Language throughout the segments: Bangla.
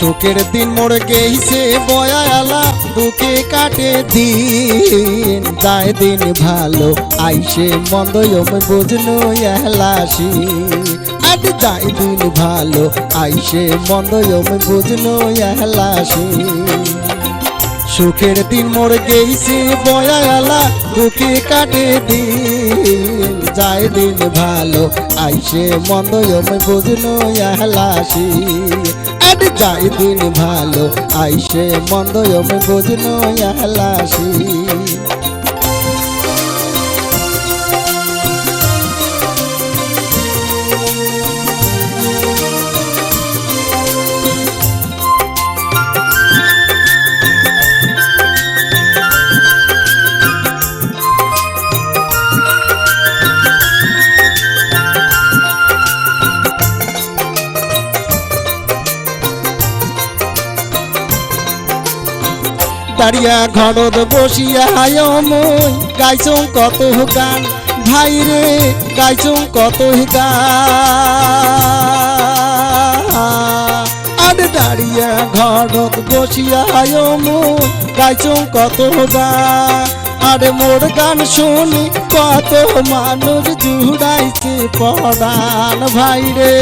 শোকের দিন মোর গেইছে বয়ালা বুকে কাটে দিন। যায় দিন ভালো, আইসে মন্দ আমি বুঝলো এলাসি। আজ যায় দিন ভালো, আইসে মন্দ আমি বুঝলো এলাসি। সুখের দিন মোর গেইছে বয়ালা বুকে কাটে দিন। যায় দিন ভালো, আইসে মন্দ আমি বুঝলো এলাসি। যায় দিন ভালো আইসে মন্দ আমি বুঝলো এলাসি দাঁড়িয়া ঘরত বসিয়া মই, গাইছং কত গান, ভাই রে, গাইছং কত গান। আর দাঁড়িয়া ঘরত বসিয়া মই, গাইছং কত গান। আর মোর গান শুনি কত মানুষ জুড়াইছে পড়ান ভাই রে।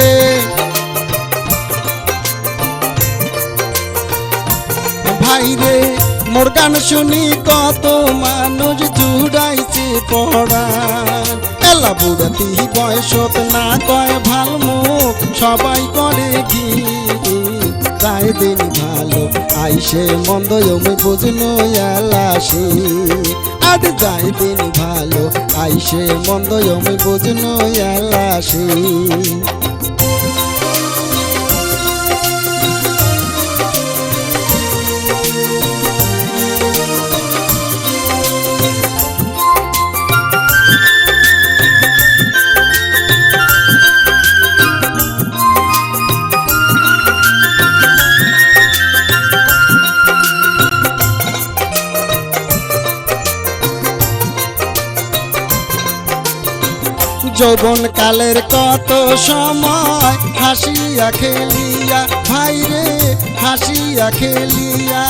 ভাই রে মোর গান শুনি কত মানুষ জুড়াইছে পড়ান। এলা বুড়াতি বয়সত না কয় ভালো মুখ, সবাই করে কি তাই দিন ভালো, আইসে মন্দ আমি বুঝলো এলাসি আর যাই দিন ভালো, আইসে মন্দ আমি বুঝলো এলাসি যৌবন কালের কত সময় হাসিয়া খেলিয়া, ভাই রে, হাসিয়া খেলিয়া।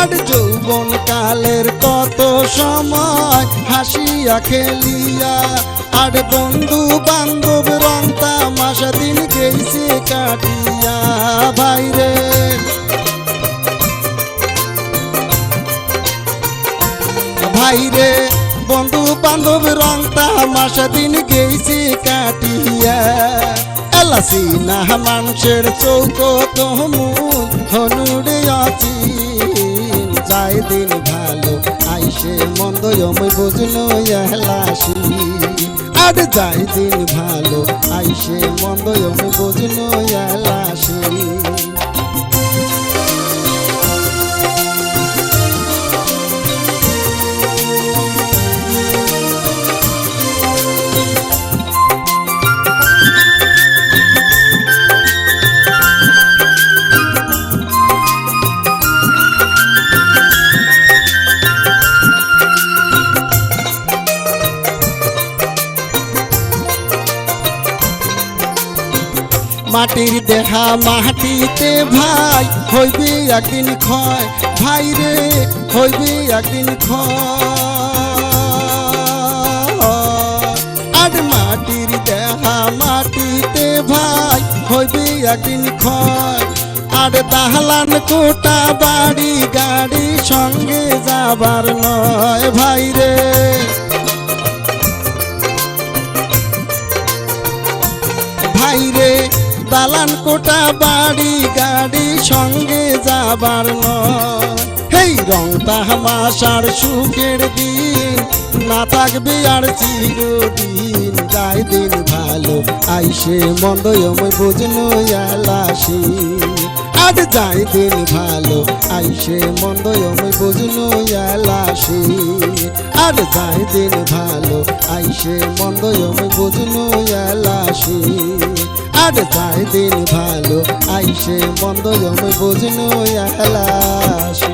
আর যৌবন কালের কত সময় হাসিয়া খেলিয়া, আর বন্ধু বান্ধব রং তামাশা দিন গেছে কাটিয়া, ভাই রে। ভাই রে বন্ধু বান্ধব রং তামাশা দিন গেছি কাটিয়া। এলাসি না মানুষের চৌক তহমুন হনুরে আছি। যাই দিন ভালো, আইসে মন্দ আমি বুঝলো এলাসি আর যাই দিন ভালো, আইসে মন্দ আমি বুঝলো এলাসি মাটির দেহা মাটিতে ভাই হইবে একদিন ক্ষয়। ভাই রে হইবে একদিন ক্ষয়। হইবে একদিন ক্ষয়। আর দাহলান কোটা বাড়ি গাড়ি সঙ্গে যাবার নয় ভাই রে। ভাই রে, দালান কোটা বাড়ি গাড়ি সঙ্গে যাবার নয়। হেই রং তাহমাশার সুখের দিন। না থাকবে আর চিরদিন। যাই দিন ভালো, আইসে মন্দ আমি বুঝলো এলাসি। আজ যাই দিন ভালো, আইসে মন্দ আমি বুঝলো এলাসি। আর যাই দিন ভালো, আইসে মন্দ আমি বুঝলো এলাসি। আর যাই দিন ভালো, আইসে মন্দ আমি বুঝলো এলাসি।